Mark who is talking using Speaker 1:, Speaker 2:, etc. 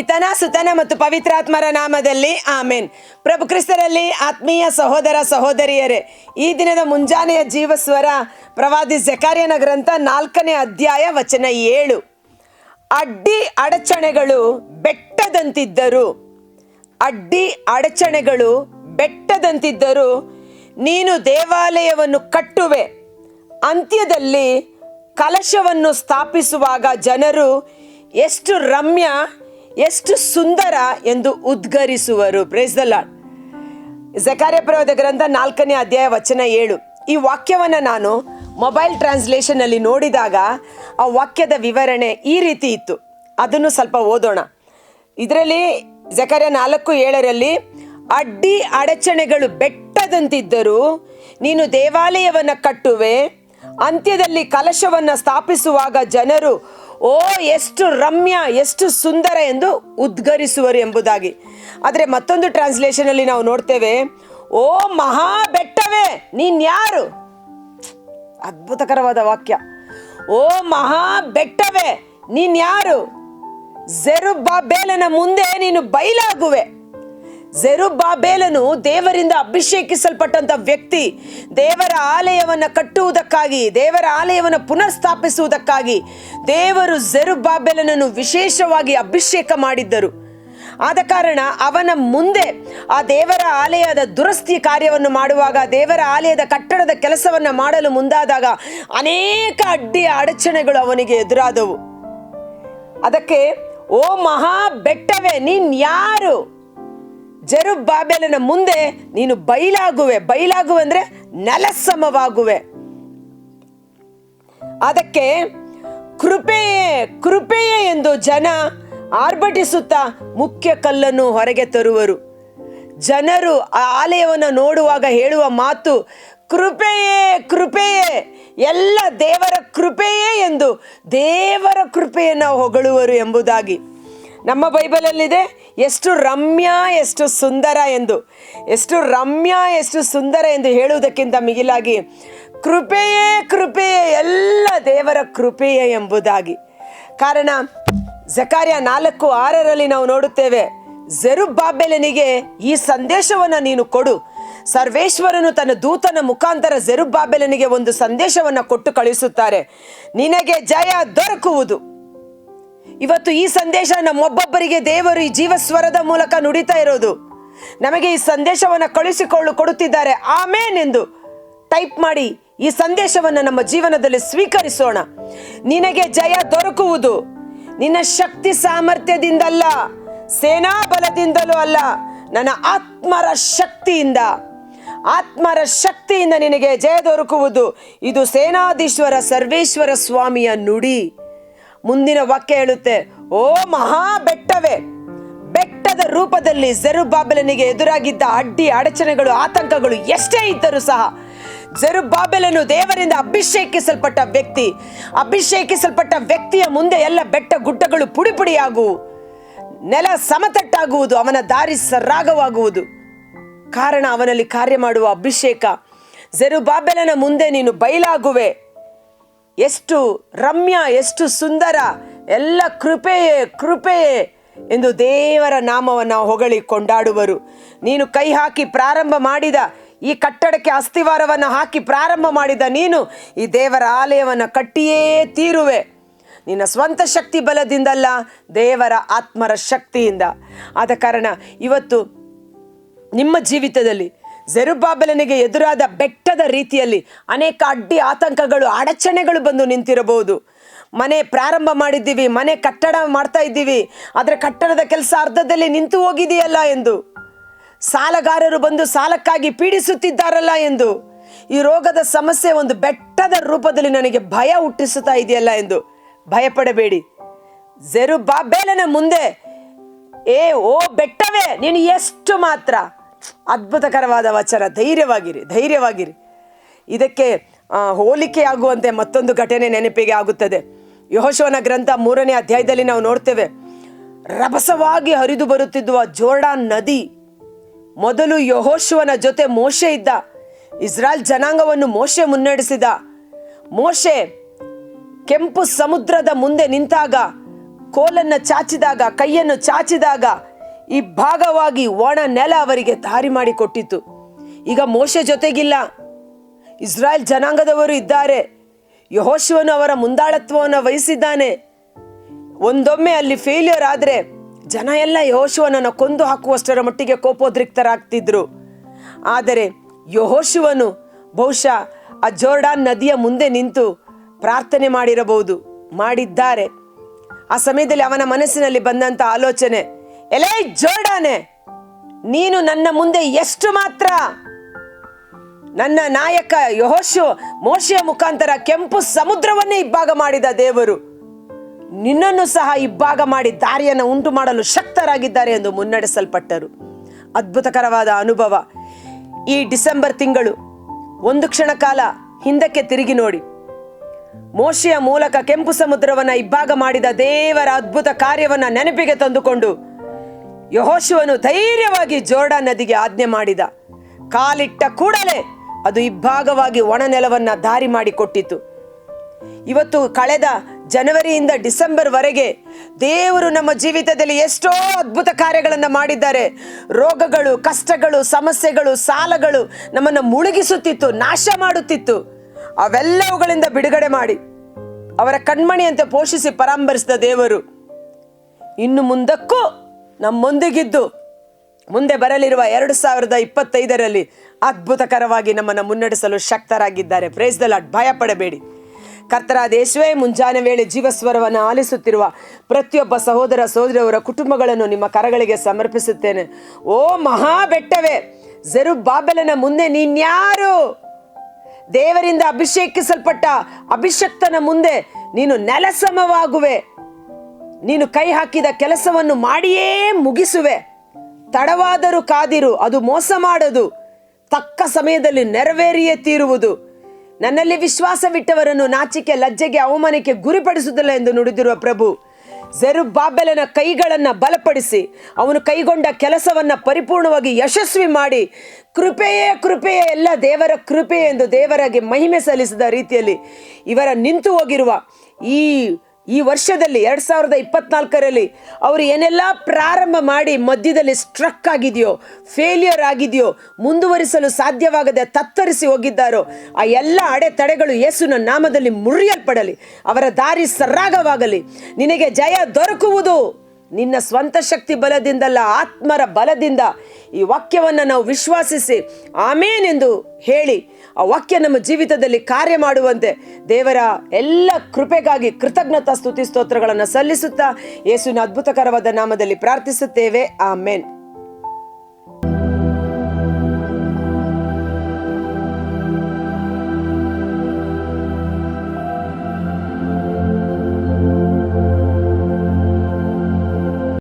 Speaker 1: ಪಿತನ, ಸುತನ ಮತ್ತು ಪವಿತ್ರಾತ್ಮರ ನಾಮದಲ್ಲಿ ಆಮೇನ್. ಪ್ರಭು ಕ್ರಿಸ್ತರಲ್ಲಿ ಆತ್ಮೀಯ ಸಹೋದರ ಸಹೋದರಿಯರೇ, ಈ ದಿನದ ಮುಂಜಾನೆಯ ಜೀವಸ್ವರ ಪ್ರವಾದಿ ಜಕಾರ್ಯನ ಗ್ರಂಥ ನಾಲ್ಕನೇ ಅಧ್ಯಾಯ ವಚನ ಏಳು. ಅಡ್ಡಿ ಅಡಚಣೆಗಳು ಬೆಟ್ಟದಂತಿದ್ದರು. ಅಡ್ಡಿ ಅಡಚಣೆಗಳು ಬೆಟ್ಟದಂತಿದ್ದರು. ನೀನು ದೇವಾಲಯವನ್ನು ಕಟ್ಟುವೆ. ಅಂತ್ಯದಲ್ಲಿ ಕಲಶವನ್ನು ಸ್ಥಾಪಿಸುವಾಗ ಜನರು ಎಷ್ಟು ರಮ್ಯ ಎಷ್ಟು ಸುಂದರ ಎಂದು ಉದ್ಗರಿಸುವರು. ಪ್ರೇಸ್ ದ ಲಾರ್ಡ್ ಜಕಾರ್ಯ ಪರ್ವತ ಗ್ರಂಥ ನಾಲ್ಕನೇ ಅಧ್ಯಾಯ ವಚನ ಏಳು. ಈ ವಾಕ್ಯವನ್ನು ನಾನು ಮೊಬೈಲ್ ಟ್ರಾನ್ಸ್ಲೇಷನಲ್ಲಿ ನೋಡಿದಾಗ ಆ ವಾಕ್ಯದ ವಿವರಣೆ ಈ ರೀತಿ ಇತ್ತು. ಅದನ್ನು ಸ್ವಲ್ಪ ಓದೋಣ. ಇದರಲ್ಲಿ ಜಕಾರ್ಯ ನಾಲ್ಕು ಏಳರಲ್ಲಿ, ಅಡ್ಡಿ ಅಡಚಣೆಗಳು ಬೆಟ್ಟದಂತಿದ್ದರೂ ನೀನು ದೇವಾಲಯವನ್ನು ಕಟ್ಟುವೆ, ಅಂತ್ಯದಲ್ಲಿ ಕಲಶವನ್ನು ಸ್ಥಾಪಿಸುವಾಗ ಜನರು ಓ, ಎಷ್ಟು ರಮ್ಯ, ಎಷ್ಟು ಸುಂದರ ಎಂದು ಉದ್ಗರಿಸುವರು ಎಂಬುದಾಗಿ. ಆದರೆ ಮತ್ತೊಂದು ಟ್ರಾನ್ಸ್ಲೇಷನಲ್ಲಿ ನಾವು ನೋಡ್ತೇವೆ, ಓ ಮಹಾ ಬೆಟ್ಟವೇ ನೀನ್ ಯಾರು ಅದ್ಭುತಕರವಾದ ವಾಕ್ಯ. ಓ ಮಹಾ ಬೆಟ್ಟವೇ ನೀನ್ ಯಾರು ಜೆರುಬ್ಬಾಬೇಲನ ಮುಂದೆ ನೀನು ಬಯಲಾಗುವೆ ಜೆರುಬ್ಬಾಬೇಲನು ದೇವರಿಂದ ಅಭಿಷೇಕಿಸಲ್ಪಟ್ಟಂತ ವ್ಯಕ್ತಿ. ದೇವರ ಆಲಯವನ್ನು ಕಟ್ಟುವುದಕ್ಕಾಗಿ, ದೇವರ ಆಲಯವನ್ನು ಪುನಃಸ್ಥಾಪಿಸುವುದಕ್ಕಾಗಿ ದೇವರು ಜೆರುಬ್ಬಾಬೇಲನನ್ನು ವಿಶೇಷವಾಗಿ ಅಭಿಷೇಕ ಮಾಡಿದ್ದರು. ಆದ ಕಾರಣ ಅವನ ಮುಂದೆ ಆ ದೇವರ ಆಲಯದ ದುರಸ್ತಿ ಕಾರ್ಯವನ್ನು ಮಾಡುವಾಗ, ದೇವರ ಆಲಯದ ಕಟ್ಟಡದ ಕೆಲಸವನ್ನು ಮಾಡಲು ಮುಂದಾದಾಗ ಅನೇಕ ಅಡ್ಡಿ ಅಡಚಣೆಗಳು ಅವನಿಗೆ ಎದುರಾದವು. ಅದಕ್ಕೆ, ಓ ಮಹಾ ಬೆಟ್ಟವೇ ನೀನ್ ಯಾರು? ಜರುಬ್ಬಾಬೆಲನ ಮುಂದೆ ನೀನು ಬಯಲಾಗುವೆ ಬಯಲಾಗುವೆ ಅಂದ್ರೆ ನೆಲಸಮವಾಗುವೆ. ಅದಕ್ಕೆ ಕೃಪೆಯೇ ಕೃಪೆಯೇ ಎಂದು ಜನ ಆರ್ಭಟಿಸುತ್ತಾ ಮುಖ್ಯ ಕಲ್ಲನ್ನು ಹೊರಗೆ ತರುವರು. ಜನರು ಆ ಆಲಯವನ್ನು ನೋಡುವಾಗ ಹೇಳುವ ಮಾತು, ಕೃಪೆಯೇ ಕೃಪೆಯೇ, ಎಲ್ಲ ದೇವರ ಕೃಪೆಯೇ ಎಂದು ದೇವರ ಕೃಪೆಯನ್ನು ಹೊಗಳುವರು ಎಂಬುದಾಗಿ. ನಮ್ಮ ಬೈಬಲಲ್ಲಿದೆ, ಎಷ್ಟು ರಮ್ಯ, ಎಷ್ಟು ಸುಂದರ ಎಂದು. ಎಷ್ಟು ರಮ್ಯ, ಎಷ್ಟು ಸುಂದರ ಎಂದು ಹೇಳುವುದಕ್ಕಿಂತ ಮಿಗಿಲಾಗಿ, ಕೃಪೆಯೇ ಕೃಪೆಯೇ, ಎಲ್ಲ ದೇವರ ಕೃಪೆಯೇ ಎಂಬುದಾಗಿ. ಕಾರಣ, ಜಕಾರ್ಯ ನಾಲ್ಕು ಆರರಲ್ಲಿ ನಾವು ನೋಡುತ್ತೇವೆ, ಜೆರುಬ್ಬಾಬೆಲನಿಗೆ ಈ ಸಂದೇಶವನ್ನು ನೀನು ಕೊಡು. ಸರ್ವೇಶ್ವರನು ತನ್ನ ದೂತನ ಮುಖಾಂತರ ಜೆರುಬ್ಬಾಬೆಲನಿಗೆ ಒಂದು ಸಂದೇಶವನ್ನು ಕೊಟ್ಟು ಕಳಿಸುತ್ತಾರೆ. ನಿನಗೆ ಜಯ ದೊರಕುವುದು. ಇವತ್ತು ಈ ಸಂದೇಶ ನಮ್ಮೊಬ್ಬೊಬ್ಬರಿಗೆ ದೇವರು ಈ ಜೀವಸ್ವರದ ಮೂಲಕ ನುಡಿತಾ ಇರೋದು. ನಮಗೆ ಈ ಸಂದೇಶವನ್ನು ಕಳುಹಿಸಿಕೊಳ್ಳು ಕೊಡುತ್ತಿದ್ದಾರೆ. ಆಮೇನ್ ಎಂದು ಟೈಪ್ ಮಾಡಿ ಈ ಸಂದೇಶವನ್ನು ನಮ್ಮ ಜೀವನದಲ್ಲಿ ಸ್ವೀಕರಿಸೋಣ. ನಿನಗೆ ಜಯ ದೊರಕುವುದು. ನಿನ್ನ ಶಕ್ತಿ ಸಾಮರ್ಥ್ಯದಿಂದಲ್ಲ, ಸೇನಾ ಬಲದಿಂದಲೂ ಅಲ್ಲ, ನನ್ನ ಆತ್ಮರ ಶಕ್ತಿಯಿಂದ. ಆತ್ಮರ ಶಕ್ತಿಯಿಂದ ನಿನಗೆ ಜಯ ದೊರಕುವುದು. ಇದು ಸೇನಾಧೀಶ್ವರ ಸರ್ವೇಶ್ವರ ಸ್ವಾಮಿಯ ನುಡಿ. ಮುಂದಿನ ವಾಕ್ಯ ಹೇಳುತ್ತೆ, ಓ ಮಹಾ ಬೆಟ್ಟವೇ ಬೆಟ್ಟದ ರೂಪದಲ್ಲಿ ಜೆರುಬಾಬೆಲನಿಗೆ ಎದುರಾಗಿದ್ದ ಅಡ್ಡಿ ಅಡಚಣೆಗಳು, ಆತಂಕಗಳು ಎಷ್ಟೇ ಇದ್ದರೂ ಸಹ ಜರುಬಾಬೆಲನು ದೇವರಿಂದ ಅಭಿಷೇಕಿಸಲ್ಪಟ್ಟ ವ್ಯಕ್ತಿ, ಅಭಿಷೇಕಿಸಲ್ಪಟ್ಟ ವ್ಯಕ್ತಿಯ ಮುಂದೆ ಎಲ್ಲ ಬೆಟ್ಟ ಗುಡ್ಡಗಳು ಪುಡಿ ಪುಡಿಯಾಗುವು ನೆಲ ಸಮತಟ್ಟಾಗುವುದು, ಅವನ ದಾರಿ ಸರಾಗವಾಗುವುದು. ಕಾರಣ ಅವನಲ್ಲಿ ಕಾರ್ಯ ಮಾಡುವ ಅಭಿಷೇಕ ಜರುಬಾಬೆಲನ ಮುಂದೆ ನೀನು ಬಯಲಾಗುವೆ. ಎಷ್ಟು ರಮ್ಯ, ಎಷ್ಟು ಸುಂದರ, ಎಲ್ಲ ಕೃಪೆಯೇ ಕೃಪೆಯೇ ಎಂದು ದೇವರ ನಾಮವನ್ನು ಹೊಗಳಿ ಕೊಂಡಾಡುವರು. ನೀನು ಕೈ ಹಾಕಿ ಪ್ರಾರಂಭ ಮಾಡಿದ ಈ ಕಟ್ಟಡಕ್ಕೆ ಅಸ್ಥಿವಾರವನ್ನು ಹಾಕಿ ಪ್ರಾರಂಭ ಮಾಡಿದ ನೀನು ಈ ದೇವರ ಆಲಯವನ್ನು ಕಟ್ಟಿಯೇ ತೀರುವೆ. ನಿನ್ನ ಸ್ವಂತ ಶಕ್ತಿ ಬಲದಿಂದಲ್ಲ, ದೇವರ ಆತ್ಮರ ಶಕ್ತಿಯಿಂದ. ಆದ ಕಾರಣ ಇವತ್ತು ನಿಮ್ಮ ಜೀವಿತದಲ್ಲಿ ಜೆರುಬಾಬೆಲನಿಗೆ ಎದುರಾದ ಬೆಟ್ಟದ ರೀತಿಯಲ್ಲಿ ಅನೇಕ ಅಡ್ಡಿ ಆತಂಕಗಳು, ಅಡಚಣೆಗಳು ಬಂದು ನಿಂತಿರಬಹುದು. ಮನೆ ಪ್ರಾರಂಭ ಮಾಡಿದ್ದೀವಿ, ಮನೆ ಕಟ್ಟಡ ಮಾಡ್ತಾ ಇದ್ದೀವಿ, ಆದರೆ ಕಟ್ಟಡದ ಕೆಲಸ ಅರ್ಧದಲ್ಲಿ ನಿಂತು ಹೋಗಿದೆಯಲ್ಲ ಎಂದು. ಸಾಲಗಾರರು ಬಂದು ಸಾಲಕ್ಕಾಗಿ ಪೀಡಿಸುತ್ತಿದ್ದಾರಲ್ಲ ಎಂದು. ಈ ರೋಗದ ಸಮಸ್ಯೆ ಒಂದು ಬೆಟ್ಟದ ರೂಪದಲ್ಲಿ ನನಗೆ ಭಯ ಹುಟ್ಟಿಸುತ್ತಾ ಇದೆಯಲ್ಲ ಎಂದು. ಭಯಪಡಬೇಡಿ. ಜೆರುಬಾಬೇಲನ ಮುಂದೆ, ಏ, ಓ ಬೆಟ್ಟವೇ, ನೀನು ಎಷ್ಟು ಮಾತ್ರ? ಅದ್ಭುತಕರವಾದ ವಚನ. ಧೈರ್ಯವಾಗಿರಿ ಧೈರ್ಯವಾಗಿರಿ. ಇದಕ್ಕೆ ಹೋಲಿಕೆಯಾಗುವಂತೆ ಮತ್ತೊಂದು ಘಟನೆ ನೆನಪಿಗೆ ಆಗುತ್ತದೆ. ಯಹೋಶವನ ಗ್ರಂಥ ಮೂರನೇ ಅಧ್ಯಾಯದಲ್ಲಿ ನಾವು ನೋಡ್ತೇವೆ, ರಭಸವಾಗಿ ಹರಿದು ಬರುತ್ತಿದ್ದ ಜೋರ್ಡಾನ್ ನದಿ, ಮೊದಲು ಯಹೋಶುವನ ಜೊತೆ ಮೋಶೆ ಇದ್ದ, ಇಸ್ರಾಯೇಲ್ ಜನಾಂಗವನ್ನು ಮೋಶೆ ಮುನ್ನಡೆಸಿದ. ಮೋಶೆ ಕೆಂಪು ಸಮುದ್ರದ ಮುಂದೆ ನಿಂತಾಗ, ಕೋಲನ್ನು ಚಾಚಿದಾಗ, ಕೈಯನ್ನು ಚಾಚಿದಾಗ ಈ ಭಾಗವಾಗಿ ಒಣ ನೆಲ ಅವರಿಗೆ ದಾರಿ ಮಾಡಿಕೊಟ್ಟಿತು. ಈಗ ಮೋಶೆ ಜೊತೆಗಿಲ್ಲ. ಇಸ್ರಾಯೇಲ್ ಜನಾಂಗದವರು ಇದ್ದಾರೆ. ಯಹೋಶುವನು ಅವರ ಮುಂದಾಳತ್ವವನ್ನು ವಹಿಸಿದ್ದಾನೆ. ಒಂದೊಮ್ಮೆ ಅಲ್ಲಿ ಫೇಲ್ಯೂರ್ ಆದರೆ ಜನ ಎಲ್ಲ ಯಹೋಶುವನನ್ನು ಕೊಂದು ಹಾಕುವಷ್ಟರ ಮಟ್ಟಿಗೆ ಕೋಪೋದ್ರಿಕ್ತರಾಗ್ತಿದ್ರು. ಆದರೆ ಯಹೋಶುವನು ಬಹುಶಃ ಆ ಜೋರ್ಡಾನ್ ನದಿಯ ಮುಂದೆ ನಿಂತು ಪ್ರಾರ್ಥನೆ ಮಾಡಿರಬಹುದು, ಮಾಡಿದ್ದಾರೆ. ಆ ಸಮಯದಲ್ಲಿ ಅವನ ಮನಸ್ಸಿನಲ್ಲಿ ಬಂದಂಥ ಆಲೋಚನೆ ಎಲೇ ಜೋರ್ಡಾನೆ, ನೀನು ನನ್ನ ಮುಂದೆ ಎಷ್ಟು ಮಾತ್ರ? ನನ್ನ ನಾಯಕ ಯಹೋಶು ಮೋಶೆಯ ಮುಖಾಂತರ ಕೆಂಪು ಸಮುದ್ರವನ್ನೇ ಇಬ್ಬಾಗ ಮಾಡಿದ ದೇವರು. ನಿನ್ನನ್ನು ಸಹ ಇಬ್ಬಾಗ ಮಾಡಿ ದಾರಿಯನ್ನು ಉಂಟು ಮಾಡಲು ಶಕ್ತರಾಗಿದ್ದಾರೆ ಎಂದು ಮುನ್ನಡೆಸಲ್ಪಟ್ಟರು. ಅದ್ಭುತಕರವಾದ ಅನುಭವ. ಈ ಡಿಸೆಂಬರ್ ತಿಂಗಳು, ಒಂದು ಕ್ಷಣ ಕಾಲ ಹಿಂದಕ್ಕೆ ತಿರುಗಿ ನೋಡಿ. ಮೋಶೆಯ ಮೂಲಕ ಕೆಂಪು ಸಮುದ್ರವನ್ನು ಇಬ್ಬಾಗ ಮಾಡಿದ ದೇವರ ಅದ್ಭುತ ಕಾರ್ಯವನ್ನು ನೆನಪಿಗೆ ತಂದುಕೊಂಡು ಯಹೋಶುವನು ಧೈರ್ಯವಾಗಿ ಜೋರ್ಡಾ ನದಿಗೆ ಆಜ್ಞೆ ಮಾಡಿದ. ಕಾಲಿಟ್ಟ ಕೂಡಲೇ ಅದು ಇಬ್ಬಾಗವಾಗಿ ಒಣ ನೆಲವನ್ನು ದಾರಿ ಮಾಡಿಕೊಟ್ಟಿತು. ಇವತ್ತು ಕಳೆದ ಜನವರಿಯಿಂದ ಡಿಸೆಂಬರ್ ವರೆಗೆ ದೇವರು ನಮ್ಮ ಜೀವಿತದಲ್ಲಿ ಎಷ್ಟೋ ಅದ್ಭುತ ಕಾರ್ಯಗಳನ್ನು ಮಾಡಿದ್ದಾರೆ. ರೋಗಗಳು, ಕಷ್ಟಗಳು, ಸಮಸ್ಯೆಗಳು, ಸಾಲಗಳು ನಮ್ಮನ್ನು ಮುಳುಗಿಸುತ್ತಿತ್ತು, ನಾಶ ಮಾಡುತ್ತಿತ್ತು. ಅವೆಲ್ಲವುಗಳಿಂದ ಬಿಡುಗಡೆ ಮಾಡಿ ಅವರ ಕಣ್ಮಣಿಯಂತೆ ಪೋಷಿಸಿ ಪರಾಂಬರಿಸಿದ ದೇವರು. ಇನ್ನು ಮುಂದಕ್ಕೂ ನಮ್ಮೊಂದಿಗಿದ್ದು ಮುಂದೆ ಬರಲಿರುವ ಎರಡು ಸಾವಿರದ ಇಪ್ಪತ್ತೈದರಲ್ಲಿ ಅದ್ಭುತಕರವಾಗಿ ನಮ್ಮನ್ನು ಮುನ್ನಡೆಸಲು ಶಕ್ತರಾಗಿದ್ದಾರೆ. ಲಾರ್ಡ್ ಭಯ ಪಡಬೇಡಿ. ಕರ್ತರಾದ ಯೇಸುವೇ, ಮುಂಜಾನೆ ವೇಳೆ ಜೀವಸ್ವರವನ್ನು ಆಲಿಸುತ್ತಿರುವ ಪ್ರತಿಯೊಬ್ಬ ಸಹೋದರ ಸಹೋದರಿಯವರ ಕುಟುಂಬಗಳನ್ನು ನಿಮ್ಮ ಕರಗಳಿಗೆ ಸಮರ್ಪಿಸುತ್ತೇನೆ. ಓ ಮಹಾ ಬೆಟ್ಟವೇ ಝರು ಬಾಬೆಲನ ಮುಂದೆ ನೀನ್ಯಾರು? ದೇವರಿಂದ ಅಭಿಷೇಕಿಸಲ್ಪಟ್ಟ ಅಭಿಷಕ್ತನ ಮುಂದೆ ನೀನು ನೆಲಸಮವಾಗುವೆ. ನೀನು ಕೈ ಹಾಕಿದ ಕೆಲಸವನ್ನು ಮಾಡಿಯೇ ಮುಗಿಸುವೆ. ತಡವಾದರೂ ಕಾದಿರು, ಅದು ಮೋಸ ಮಾಡದು. ತಕ್ಕ ಸಮಯದಲ್ಲಿ ನೆರವೇರಿಯೇ ನನ್ನಲ್ಲಿ ವಿಶ್ವಾಸವಿಟ್ಟವರನ್ನು ನಾಚಿಕೆ, ಲಜ್ಜೆಗೆ, ಅವಮಾನಕ್ಕೆ ಗುರಿಪಡಿಸುವುದಿಲ್ಲ ಎಂದು ನುಡಿದಿರುವ ಪ್ರಭು, ಜೆರುಬ್ಬಾಬೆಲನ ಕೈಗಳನ್ನ ಬಲಪಡಿಸಿ, ಅವನು ಕೈಗೊಂಡ ಕೆಲಸವನ್ನ ಪರಿಪೂರ್ಣವಾಗಿ ಯಶಸ್ವಿ ಮಾಡಿ, ಕೃಪೆಯೇ ಕೃಪೆಯೇ, ಎಲ್ಲ ದೇವರ ಕೃಪೆ ಎಂದು ದೇವರಿಗೆ ಮಹಿಮೆ ಸಲ್ಲಿಸಿದ ರೀತಿಯಲ್ಲಿ ಇವರ ನಿಂತು ಹೋಗಿರುವ ಈ ಈ ವರ್ಷದಲ್ಲಿ ಎರಡು ಸಾವಿರದ ಇಪ್ಪತ್ನಾಲ್ಕರಲ್ಲಿ ಅವರು ಏನೆಲ್ಲ ಪ್ರಾರಂಭ ಮಾಡಿ ಮಧ್ಯದಲ್ಲಿ ಸ್ಟ್ರಕ್ ಆಗಿದೆಯೋ ಫೇಲ್ಯೂರ್ ಆಗಿದೆಯೋ, ಮುಂದುವರಿಸಲು ಸಾಧ್ಯವಾಗದೆ ತತ್ತರಿಸಿ ಹೋಗಿದ್ದಾರೋ, ಆ ಎಲ್ಲ ಅಡೆತಡೆಗಳು ಯೇಸುನ ನಾಮದಲ್ಲಿ ಮುರಿಯಲ್ಪಡಲಿ, ಅವರ ದಾರಿ ಸರಾಗವಾಗಲಿ. ನಿನಗೆ ಜಯ ದೊರಕುವುದು. ನಿನ್ನ ಸ್ವಂತ ಶಕ್ತಿ ಬಲದಿಂದಲ್ಲ ಆತ್ಮರ ಬಲದಿಂದ ಈ ವಾಕ್ಯವನ್ನು ನಾವು ವಿಶ್ವಾಸಿಸಿ ಆಮೇನೆಂದು ಹೇಳಿ ಆ ವಾಕ್ಯ ನಮ್ಮ ಜೀವಿತದಲ್ಲಿ ಕಾರ್ಯ ಮಾಡುವಂತೆ ದೇವರ ಎಲ್ಲ ಕೃಪೆಗಾಗಿ ಕೃತಜ್ಞತಾ ಸ್ತುತಿ ಸ್ತೋತ್ರಗಳನ್ನು ಸಲ್ಲಿಸುತ್ತಾ ಯೇಸುವಿನ ಅದ್ಭುತಕರವಾದ ನಾಮದಲ್ಲಿ ಪ್ರಾರ್ಥಿಸುತ್ತೇವೆ. ಆಮೇನ್.